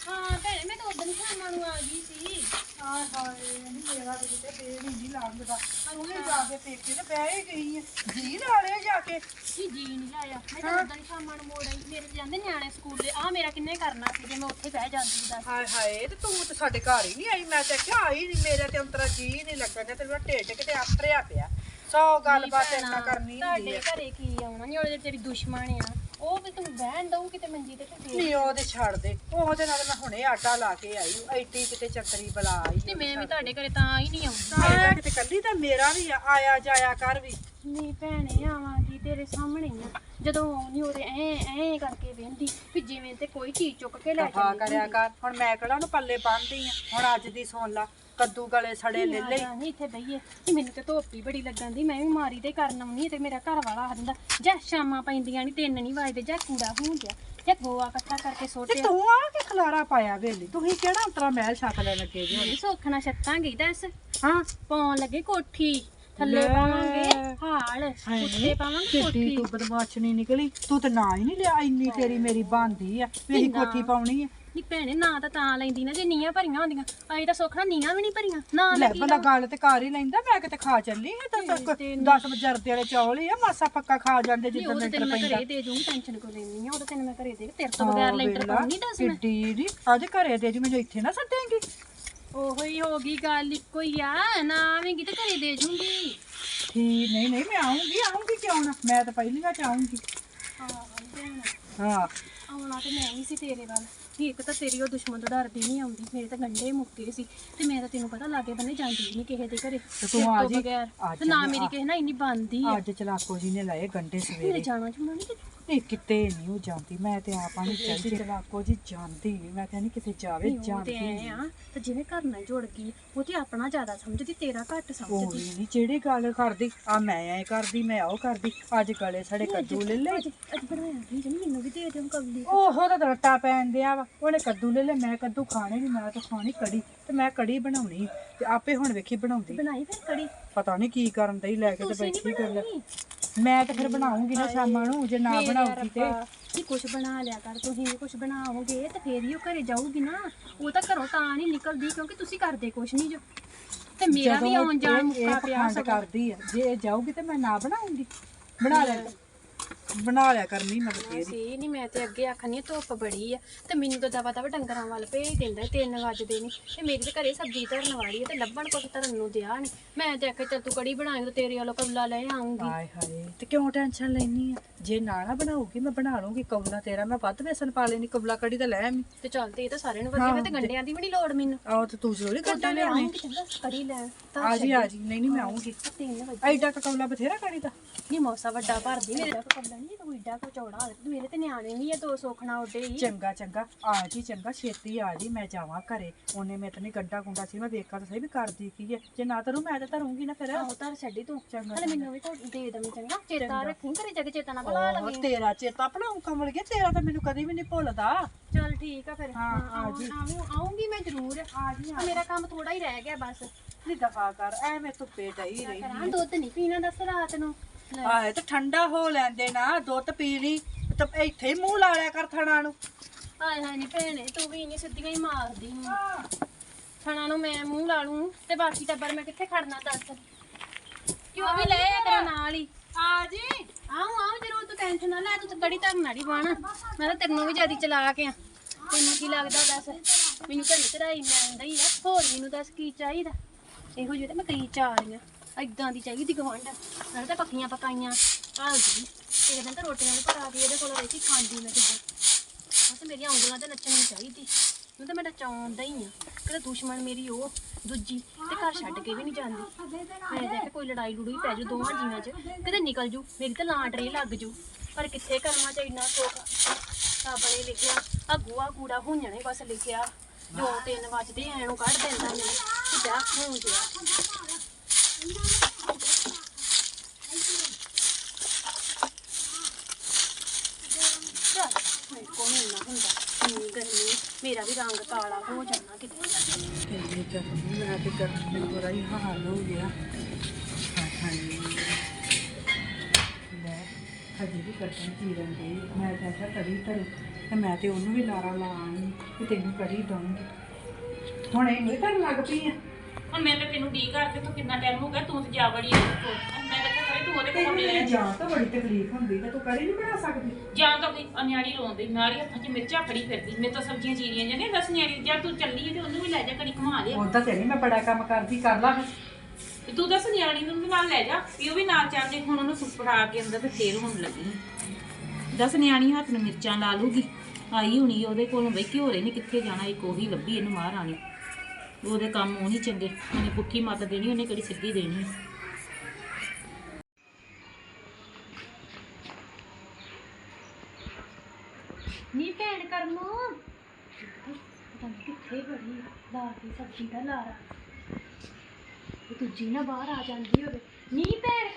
ਹਾਂ ਭੈਣੇ ਮੈਂ ਤਾਂ ਉਦੋਂ ਸ਼ਾਮਾਂ ਨੂੰ ਆ ਗਈ ਸੀ। ਹਾਏ ਹਾਏ ਨਹੀਂ ਮੇਰਾ ਤੇ ਕਿਤੇ ਫੇਰ ਨਹੀਂ ਲੱਗਦਾ ਉਹਨੇ ਜਾ ਕੇ ਪੇਕੇ ਤੇ ਬਹਿ ਹੀ ਗਈ ਹੈ ਜੀ ਨਾਲੇ ਜਾ ਕੇ। ਜੀ ਜੀ ਨਹੀਂ ਲਾਇਆ। ਮੈਂ ਤਾਂ ਉਦੋਂ ਸ਼ਾਮਾਂ ਨੂੰ ਮੋੜ ਆਈ। ਮੇਰੇ ਤੇ ਜਾਂਦੇ ਨਿਆਣੇ ਸਕੂਲ ਦੇ। ਆ ਮੇਰਾ ਕਿੰਨੇ ਕਰਨਾ ਸੀ ਜੇ ਮੈਂ ਉੱਥੇ ਬਹਿ ਜਾਂਦੀ ਦੱਸ। ਹਾਏ ਹਾਏ ਤੇ ਤੂੰ ਤੇ ਸਾਡੇ ਘਰ ਹੀ ਨਹੀਂ ਆਈ। ਮੈਂ ਤੇ ਕਿਹਾ ਆਈ ਨਹੀਂ ਮੇਰੇ ਤੇ ਅੰਤਰਾ ਜੀ ਨਹੀਂ ਲੱਗਣ ਤੇ ਮੇਰਾ ਢਿੱਡ ਕਿਤੇ ਆਤਰਿਆ ਪਿਆ। ਸੌ ਗੱਲਬਾਤ ਇੱਦਾਂ ਕਰਨੀ ਹੁੰਦੀ ਤੁਹਾਡੇ ਘਰੇ ਕੀ ਆਉਣਾ ਨਹੀਂ ਉਹਦੇ ਤੇਰੀ ਦੁਸ਼ਮਣ ਆ। ਉਹ ਵੀ ਤੂੰ ਬਹਿਣ ਦਊ ਕਿਤੇ ਮੰਜੀ ਤੇ ਤੇ ਨਹੀਂ ਉਹਦੇ ਛੱਡ ਦੇ। ਉਹਦੇ ਨਾਲ ਮੈਂ ਹੁਣੇ ਆਟਾ ਲਾ ਕੇ ਆਈ ਐਡੀ ਕਿਤੇ ਚੱਕਰੀ ਬਲਾ ਆਈ ਨਹੀਂ ਮੈਂ ਵੀ ਤੁਹਾਡੇ ਘਰੇ ਤਾਂ ਹੀ ਨਹੀਂ ਆਉਂਦੀ। ਆਇਆ ਕਿਤੇ ਕੱਲੀ ਤਾਂ ਮੇਰਾ ਵੀ ਆ, ਆਇਆ ਜਾਇਆ ਕਰ ਵੀ। ਨਹੀਂ ਭੈਣੇ ਆਵਾਂਗੀ ਤੇਰੇ ਸਾਹਮਣੇ ਹੀ ਆ। ਜਦੋਂ ਆਉਣੀ ਉਹਦੇ ਐ ਐ ਕਰਕੇ ਵੇਂਦੀ ਵੀ ਜਿਵੇਂ ਤੇ ਕੋਈ ਚੀਜ਼ ਚੁੱਕ ਕੇ ਲੈ ਦਫਾ ਜਾਂਦੀ ਕਰਿਆ ਕਰ। ਹੁਣ ਮੈਂ ਕਿਹੜਾ ਉਹਨੂੰ ਪੱਲੇ ਬੰਨਦੀ ਆ? ਹੁਣ ਅੱਜ ਦੀ ਸੁਣ ਲਾ। ਕੱਦੂ ਗਲੇ ਸੜੇ ਲੈ ਲਈ। ਨਹੀਂ ਇੱਥੇ ਬਈਏ। ਤੇ ਮੈਨੂੰ ਤੇ ਧੋਪੀ ਬੜੀ ਲੱਗਣ ਦੀ ਮੈਂ ਵੀ ਮਾਰੀ ਤੇ ਕਰਨ ਆਉਣੀ ਤੇ ਮੇਰਾ ਘਰ ਵਾਲਾ ਆ ਜਾਂਦਾ ਜਾਂ ਸ਼ਾਮਾਂ ਪੈਂਦੀਆਂ ਨਹੀਂ ਤਿੰਨ ਨਹੀਂ ਵੱਜਦੇ ਜਾਂ ਕੂੜਾ ਹੁੰਦਿਆ ਜਾਂ ਗੋਆ ਇਕੱਠਾ ਕਰਕੇ ਤੇ ਸੋਟਿਆ ਤੂੰ ਆ ਕੇ ਖਲਾਰਾ ਪਾਇਆ ਵੇਲੀ ਤੁਸੀਂ ਕਿਹੜਾ ਉਤਰਾ ਮਹਿਲ ਛੱਕ ਲੈ ਲੱਗੇ ਜੀ ਨਹੀਂ ਸੋਖਣਾ ਛੱਤਾਂਗੇ ਦੱਸ। ਹਾਂ। ਪਾਉਣ ਲੱਗੇ ਕੋਠੀ ਥੱਲੇ ਲੈ। ਪਾਵਾਂਗੇ ਹਾਲ ਉੱਤੇ ਪਾਵਾਂਗੇ ਕੋਠੀ। ਤੂੰ ਬਦਮਾਸ਼ਣੀ ਨਿਕਲੀ ਤੂੰ ਤਾਂ ਨਾ ਹੀ ਨਹੀਂ ਲਿਆ ਇੰਨੀ ਤੇਰੀ ਮੇਰੀ ਬੰਦੀ ਆ ਅਸੀਂ ਕੋਠੀ ਪਾਉਣੀ ਆ। ਨਹੀਂ ਭੈਣੇ ਨਾ ਤਾਂ ਤਾਂ ਲੈਂਦੀ ਨਾ ਜੇ ਨੀਆਂ ਭਰੀਆਂ ਹੁੰਦੀਆਂ ਅਜੇ ਤਾਂ ਸੋਖਣਾ ਨੀਆਂ ਵੀ ਨਹੀਂ ਭਰੀਆਂ ਨਾ ਲੈ ਲੱਗੀ ਬੰਦਾ ਗੱਲ ਤੇ ਕਰ ਹੀ ਲੈਂਦਾ ਮੈਂ ਕਿਤੇ ਖਾ ਚੱਲੀ ਹਾਂ ਤਾਂ 10 ਵਜਰਦੇ ਵਾਲੇ ਚੌਲ ਹੀ ਆ ਮਾਸਾ ਪੱਕਾ ਖਾ ਜਾਂਦੇ ਜਿੱਦਾਂ ਲੈਂਟਰ ਤੈਨੂੰ ਮੈਂ ਪੈਂਦਾ। ਘਰੇ ਦੇ ਦੂੰਗੀ ਟੈਨਸ਼ਨ ਕੋ ਲੈਣੀ ਆ ਉਹ ਤਾਂ ਤੈਨੂੰ ਮੈਂ ਘਰੇ ਦੇ ਤੇਰੇ ਤੋਂ ਬਗੈਰ ਲੈਂਟਰ ਪਾਉਣੀ ਦੱਸ ਮੈਂ। ਕਿੱਡੀ ਦੀ ਅੱਜ ਘਰੇ ਦੇ ਜੀ ਮੈਨੂੰ ਇੱਥੇ ਨਾ ਸੱਦੇਂਗੀ। ਉਹੋ ਹੀ ਹੋ ਗਈ ਗੱਲ ਇੱਕੋ ਹੀ ਆ ਨਾ ਆਵੇਂਗੀ ਤੇ ਘਰੇ ਦੇ ਜੂੰਗੀ। ਠੀਕ ਨਹੀਂ ਨਹੀਂ ਮੈਂ ਆਉਂਗੀ ਆਉਂਗੀ ਕਿਉਂ ਨਾ ਮੈਂ ਤਾਂ ਪਹਿਲੀ ਵਾਰ ਆਉਂਗੀ ਹਾਂ ਆਉਣਾ ਤੇ ਮੈਂ ਹੀ ਸੀ ਤੇਰੇ ਵੱਲ। ਵੀ ਇੱਕ ਤਾਂ ਤੇਰੀ ਉਹ ਦੁਸ਼ਮਣ ਤੋਂ ਡਰਦੀ ਨਹੀਂ ਆਉਂਦੀ ਮੇਰੇ ਤਾਂ ਗੰਡੇ ਮੁੱਕੇ ਸੀ। ਤੇ ਮੈਂ ਤਾਂ ਤੈਨੂੰ ਪਤਾ ਲਾਗੇ ਬੰਨੇ ਜਾਂਦੀ ਨਹੀਂ ਕਿਸੇ ਦੇ ਘਰੇ। ਤੂੰ ਤੇਰੇ ਆ ਤੋਂ ਜੀ, ਤੇ ਨਾ ਮੇਰੀ ਕਿਸੇ ਨਾਲ ਇੰਨੀ ਬੰਦੀ ਆ। ਅੱਜ ਚਲਾਕੋ ਜੀ ਨੇ ਲਾਏ ਗੰਡੇ ਸਵੇਰੇ। ਜਾਣਾ ਜੁਣਾ ਨਹੀਂ ਤੇ ਨਹੀਂ ਕਿਤੇ ਨਹੀਂ ਉਹ ਜਾਂਦੀ। ਮੈਂ ਤੇ ਆਪਾਂ ਨੂੰ ਚਾਹੀਦੀ ਚਲਾਕੋ ਜੀ ਜਾਂਦੀ ਨੀ। ਮੈਂ ਕਹਿੰਦੀ ਕਿਤੇ ਜਾਵੇ ਨਹੀਂ, ਉਹ ਤੇ ਜਾਂਦੀ ਐ ਨੀ। ਆ ਤੇ ਜਿਵੇਂ ਘਰ ਨਾਲ ਜੁੜ ਗਈ ਉਹ ਤੇ ਆਪਣਾ ਜ਼ਿਆਦਾ ਸਮਝਦੀ ਤੇਰਾ ਘੱਟ ਉਹ ਸਮਝਦੀ ਨਹੀਂ ਜਿਹੜੀ ਗੱਲ ਕਰਦੀ ਆ ਮੈਂ ਐ ਕਰਦੀ ਮੈਂ ਉਹ ਕਰਦੀ ਅੱਜ ਗਲੇ ਸਾਡੇ ਕੱਦੂ ਲੈ ਲੈ ਅੱਜ ਅੱਜ ਬਣਾਇਆ ਨਹੀਂ ਜਨ ਮੈਨੂੰ ਵੀ ਦੇ ਦਿਓ ਕਬਲੀ ਉਹੋ ਤਾਂ ਰੱਟਾ ਪੈਣ ਦਿਆ ਵਾ। ਉਹਨੇ ਕੱਦੂ ਲੈ ਲੈ ਮੈਂ ਕੱਦੂ ਖਾਣੇ ਨਹੀਂ ਮੈਂ ਤਾਂ ਖਾਣੀ ਕੜੀ ਤੇ ਮੈਂ ਕੜੀ ਬਣਾਉਣੀ ਤੇ ਆਪੇ ਹੁਣ ਵੇਖੀ ਬਣਾਉਂਦੀ। ਬਣਾਈ ਫਿਰ ਕੜੀ? ਪਤਾ ਨਹੀਂ ਕੀ ਕਰਨ ਦਈ ਲੈ ਕੇ ਤੇ ਬੈਠੀ ਕਰ ਮੈਂ ਤਾਂ ਫਿਰ ਬਣਾਉਂਗੀ ਨਾ ਸ਼ਾਮਾਂ ਨੂੰ ਜੇ ਨਾ ਬਣਾਉਗੀ ਤੇ। ਕੀ ਕੁਝ ਬਣਾ ਲਿਆ ਕਰ ਤੁਸੀਂ ਵੀ ਕੁਝ ਬਣਾਓਗੇ ਤੇ ਫੇਰ ਹੀ ਉਹ ਘਰੇ ਜਾਊਗੀ ਨਾ। ਉਹ ਤਾਂ ਘਰੋਂ ਤਾਂ ਨਹੀਂ ਨਿਕਲਦੀ ਕਿਉਂਕਿ ਤੁਸੀਂ ਕਰਦੇ ਕੁਝ ਨਹੀਂ ਜੋ। ਤੇ ਮੇਰਾ ਵੀ ਆਉਣ ਜਾਣ ਮੁੱਕਾ ਪਿਆ ਕਰਦੀ ਆ। ਜੇ ਜਾਊਗੀ ਤੇ ਮੈਂ ਨਾ ਬਣਾਉਂਗੀ। ਬਣਾ ਲੈ। ਬਣਾ ਲਿਆ ਕਰਨੀ ਮੈਂ ਬਥੇਰੀ ਸੀ ਨਹੀਂ ਮੈਂ ਤੇ ਅੱਗੇ ਆਖਣੀ ਧੁੱਪ ਬੜੀ ਆ ਤੇ ਮੈਨੂੰ ਤਾਂ ਦਵਾ ਦਵਾ ਡੰਗਰਾਂ ਵੱਲ ਭੇਜ ਦਿੰਦਾ 3 ਵਜੇ ਨਹੀਂ ਤੇ ਮੇਰੀ ਤੇ ਘਰੇ ਸਬਜ਼ੀ ਧਰਨ ਵਾਲੀ ਆ ਤੇ ਲੱਭਣ ਕੁਛ ਧਰਨ ਨੂੰ ਦਿਆ ਨਹੀਂ ਮੈਂ ਤੇ ਆਖਿਆ ਚੱਲ ਤੂੰ ਕੜੀ ਬਣਾਏਂਗਾ ਤੇ ਤੇਰੇ ਵੱਲੋਂ ਕਬਲਾ ਲੈ ਆਉਂਗੀ ਹਾਏ ਹਾਏ ਤੇ ਕਿਉਂ ਟੈਨਸ਼ਨ ਲੈਣੀ ਆ? ਜੇ ਨਾ ਨਾ ਬਣਾਉਗੀ ਮੈਂ ਬਣਾ ਲੂੰਗੀ ਕੌਲਾ ਤੇਰਾ ਮੈਂ ਵੱਧ ਵੇਸਣ ਪਾ ਲੈਣੀ ਕਬਲਾ ਕੜੀ ਤਾਂ ਲੈ ਆਵੀਂ। ਤੇ ਚੱਲ ਤੇ ਇਹ ਤਾਂ ਸਾਰਿਆਂ ਨੂੰ ਵਧੀਆ ਵਾ ਤੇ ਗੰਡਿਆਂ ਦੀ ਵੀ ਨਹੀਂ ਲੋੜ ਮੈਨੂੰ। ਆਹ ਤੇ ਤੂੰ ਜ਼ਰੂਰੀ ਕੱਟਾ ਲੈ ਆਉਂਗੀ ਚੰਗਾ ਕੜੀ ਤਾਂ ਆ ਜੀ ਆ ਜੀ ਨਹੀਂ ਨਹੀਂ ਮੈਂ ਆਉਂਗੀ 3 ਵਜੇ। ਐਡਾ ਕੁ ਕੌਲਾ ਬਥੇਰਾ ਕੜੀ ਦਾ। ਨਹੀਂ ਮੌਸਾ ਵੱਡਾ ਭਰਦੀ ਮੇਰੇ ਦਾ ਕਬਲਾ ਨਹੀਂ ਤੂੰ ਏਡਾ ਕੋ ਚੌੜਾ ਮੇਰੇ ਤੇ ਨਿਆਣੇ ਵੀ ਆ ਦੋ ਸੋਖਣਾ ਉੱਡੇ ਹੀ। ਚੰਗਾ ਚੰਗਾ। ਆ ਜੀ ਚੰਗਾ। ਛੇਤੀ ਆ ਜੀ ਮੈਂ ਜਾਵਾਂ ਘਰੇ। ਉਹਨੇ ਮੇਰੇ ਤੇ ਨਹੀਂ ਗੱਡਾ ਗੁੰਡਾ ਸੀ ਮੈਂ ਵੇਖਾਂ ਤਾਂ ਸਹੀ ਵੀ ਕਰਦੀ ਕੀ ਹੈ ਜੇ ਨਾ ਤਰੂੰ ਮੈਂ ਤਾਂ ਧਰੂੰਗੀ ਨਾ ਫਿਰ। ਆਹੋ ਧਰ ਛੱਡੀ ਤੂੰ। ਚੰਗਾ, ਹਲੇ ਮੈਨੂੰ ਵੀ ਤਾਂ ਦੇ ਦਮ ਚੰਗਾ। ਚੇਤਾ ਰੱਖੀ ਘਰੇ ਜਾ ਕੇ ਚੇਤਾ ਨਾ ਭੁਲਾ ਉਹ ਲਵੀਂ। ਤੇਰਾ ਚੇਤਾ ਬਣਾਉਂ ਕਮਲ ਗਿਆ ਤੇਰਾ ਤਾਂ ਮੈਨੂੰ ਕਦੀ ਵੀ ਨਹੀਂ ਭੁੱਲਦਾ। ਚਲ ਠੀਕ ਆ ਫਿਰ। ਹਾਂ, ਆ ਜੀ। ਆਉਂ- ਆਊਂਗੀ ਮੈਂ ਜ਼ਰੂਰ। ਆ ਜੀ ਆ ਮੇਰਾ ਕੰਮ ਥੋੜਾ ਹੀ ਰਹਿ ਗਿਆ ਬਸ। ਨਹੀਂ ਦਫਾ ਕਰ ਐਵੇਂ ਧੁੱਪੇ ਡਈ ਰਹੀ ਕਰਾਂ ਦੁੱਧ ਨਹੀਂ ਪੀਣਾ ਦੱਸ ਰਾਤ ਨੂੰ। ਆਏ ਤੇ ਠੰਡਾ ਹੋ ਲੈਂਦੇ ਨਾ ਦੁੱਧ ਪੀ ਲਈ ਤਾਂ ਇੱਥੇ ਹੀ ਮੂੰਹ ਲਾ ਲਿਆ ਕਰ ਥਣਾ ਨੂੰ। ਹਾਏ ਹਾਏ ਨਹੀਂ ਭੈਣੇ ਤੂੰ ਵੀ ਨਹੀਂ ਸਿੱਧੀਆਂ ਹੀ ਮਾਰਦੀ ਮੈਨੂੰ ਥਣਾ ਨੂੰ ਮੈਂ ਮੂੰਹ ਲਾ ਲੂੰ ਤੇ ਬਾਕੀ ਟੱਬਰ ਮੈਂ ਕਿੱਥੇ ਖੜਨਾ ਦੱਸ। ਕਿਉਂ ਵੀ ਲੈ ਤੇਰੇ ਨਾਲ ਹੀ। ਆ ਜੀ। ਆਉਂ ਆਉਂ ਜਰੂਰ ਤੂੰ ਟੈਨਸ਼ਨ ਨਾ ਲੈ ਤੂੰ ਤਾਂ ਗੜੀ ਧਰਨ ਵਾਲੀ ਬਣ ਮੈਂ ਤਾਂ ਤੈਨੂੰ ਵੀ ਜਿਆਦੀ ਚਲਾ ਕੇ ਆ। ਤੈਨੂੰ ਕੀ ਲੱਗਦਾ ਦੱਸ? ਮੈਨੂੰ ਘੜੀ ਚੜਾਈ ਮੈਂ ਆਉਂਦਾ ਹੀ ਆ ਹੋਰ ਮੈਨੂੰ ਦੱਸ ਕੀ ਚਾਹੀਦਾ? ਇਹੋ ਜਿਹੇ ਤਾਂ ਮੈਂ ਕਈ ਚਾਹ ਰਹੀਆਂ ਦੀ ਚਾਹੀਦੀ ਗਵੰਡ ਨਾਲੇ ਤਾਂ ਪੱਕੀਆਂ ਪਕਾਈਆਂ। ਆਹ ਜੀ ਇਹ ਦਿਨ ਤਾਂ ਰੋਟੀਆਂ ਵੀ ਪਕਾ ਕੇ ਇਹਦੇ ਕੋਲ ਵੇਖੀ ਖਾਂਦੀ ਮੈਂ ਕਿੱਦਾਂ ਬਸ ਮੇਰੀਆਂ ਉਂਗਲਾਂ ਤੇ ਨੱਚਣੀ ਚਾਹੀਦੀ। ਮੈਨੂੰ ਤਾਂ ਮੇਰਾ ਚਾਹੁੰਦਾ ਹੀ ਆ, ਕਿਤੇ ਦੁਸ਼ਮਣ ਮੇਰੀ ਉਹ, ਦੂਜੀ, ਤੇ ਘਰ ਛੱਡ ਕੇ ਵੀ ਨਹੀਂ ਜਾਂਦੀ। ਮੈਂ ਦੇਖ ਕੋਈ ਲੜਾਈ ਲੜੂਈ ਪੈ ਜੂ ਦੋਵਾਂ ਜੀਆਂ 'ਚ, ਕਿਤੇ ਨਿਕਲ ਜੂ ਮੇਰੀ ਤਾਂ ਲਾਂਟਰੀ ਲੱਗ ਜੂ ਪਰ ਕਿੱਥੇ ਕਰਮਾਂ 'ਚ ਇੰਨਾ ਸੁੱਖ? ਰੱਬ ਨੇ ਲਿਖਿਆ ਆ ਗੋਆ ਕੂੜਾ ਹੁੰਜਣਾ ਬਸ ਲਿਖਿਆ। ਜੋ ਤਿੰਨ ਵੱਜਦੇ ਐਨੂੰ ਕੱਢ ਦਿੰਦਾ ਮੈਨੂੰ ਕਿੱਦਾਂ? ਹੋ ਗਿਆ ਮੇਰੇ ਕੋਲ ਇੰਨਾ ਹੁੰਦਾ ਇੰਨੀ ਗਰਮੀ ਮੇਰਾ ਵੀ ਰੰਗ ਕਾਲਾ ਹੋ ਜਾਣਾ ਕਿਤੇ। ਕਿੰਨੀ ਗਰਮੀ ਮੈਂ ਤੇ ਗਰਮੀ ਨੂੰ ਬੜਾ ਹੀ ਹਾਲ ਹੋ ਗਿਆ ਹਾਏ ਹਾਏ ਲੈ ਹਜੇ ਵੀ ਕੱਟਣ ਚੀਰਨ ਦੇ ਮੈਂ ਤਾਂ ਕਿਹਾ ਕੜੀ ਧਰੂ ਤੇ ਮੈਂ ਤੇ ਉਹਨੂੰ ਵੀ ਲਾਰਾ ਲਾਣੀ ਕਿ ਤੈਨੂੰ ਕੜੀ ਦਊਂਗੀ ਹੁਣ ਇਹ ਨਹੀਂ ਕਰਨ ਲੱਗ ਪਈ ਆ। ਹੁਣ ਮੈਂ ਤਾਂ ਤੈਨੂੰ ਡੀ ਕਰਕੇ ਤੂੰ ਕਿੰਨਾ ਟਾਈਮ ਹੋ ਗਿਆ ਤੂੰ ਤੇ ਜਾ ਉਹਦੇ ਕੋਲ। ਮੈਂ ਤਾਂ ਕਿਹਾ ਕਰੇ ਤੂੰ ਉਹਦੇ ਕੋਲ ਲੈ ਮੇਰੀ ਜਾਨ ਤਾਂ ਬੜੀ ਤਕਲੀਫ ਹੁੰਦੀ ਤੇ ਤੂੰ ਕੜੀ ਨਹੀਂ ਬਣਾ ਸਕਦੀ। ਜਾਂ ਤਾਂ ਕੋਈ ਅਨਿਆੜੀ ਰੋਂਦੀ ਨਾਲੀ ਹੱਥਾਂ 'ਚ ਮਿਰਚਾਂ ਫੜੀ ਫਿਰਦੀ ਮੇਰੇ ਤਾਂ ਸਬਜ਼ੀਆਂ ਚੀਰੀਆਂ ਜਾਂਦੀਆਂ ਦਸ ਨਿਆੜੀ ਜਾਂ ਤੂੰ ਚੱਲੀ ਤੇ ਉਹਨੂੰ ਵੀ ਲੈ ਜਾ ਕੜੀ ਘੁਮਾ ਲਿਆ। ਉਦਾਂ ਤੇ ਨਹੀਂ ਮੈਂ ਬੜਾ ਕੰਮ ਕਰਦੀ ਕਰ ਲਾ ਫਿਰ। ਤੇ ਤੂੰ ਦੱਸ ਨਿਆਣੀ ਨੂੰ ਵੀ ਨਾਲ ਲੈ ਜਾ ਵੀ ਉਹ ਵੀ ਨਾਲ ਚੱਲਦੇ ਹੁਣ ਉਹਨੂੰ ਸੁਪੜਾ ਕੇ ਅੰਦਰ ਤੇ ਫੇਰ ਹੁਣ ਲੱਗੀ। ਦੱਸ ਨਿਆਣੀ ਹੱਥ ਨੂੰ ਮਿਰਚਾਂ ਲਾ ਲੂਗੀ। ਆਈ ਹੁਣੀ ਉਹਦੇ ਕੋਲੋਂ ਬਈ ਘਿਓ ਰੇ ਨਹੀਂ ਕਿੱਥੇ ਜਾਣਾ ਇੱਕ ਉਹੀ ਲੱਭੀ ਇਹਨੂੰ ਮਹਾਰਾਣੀ। ਉਹਦੇ ਕੰਮ ਉਹ ਨਹੀਂ ਚੰਗੇ। ਉਹਨੇ ਪੁੱਠੀ ਮੱਤ ਦੇਣੀ ਉਹਨੇ ਕਿਹੜੀ ਸਿੱਧੀ ਦੇਣੀ ਨੀ ਭੈਣ ਕਰਮੋ। ਪਤਾ ਨੀ ਕਿੱਥੇ ਬੜੀ ਆ, ਲਾ ਸਬਜ਼ੀ ਦਾ ਲਾਰਾ। ਇਹ ਦੂਜੀ ਨਾ ਬਾਹਰ ਆ ਜਾਂਦੀ ਹੋਵੇ। ਨੀ ਭੈਣ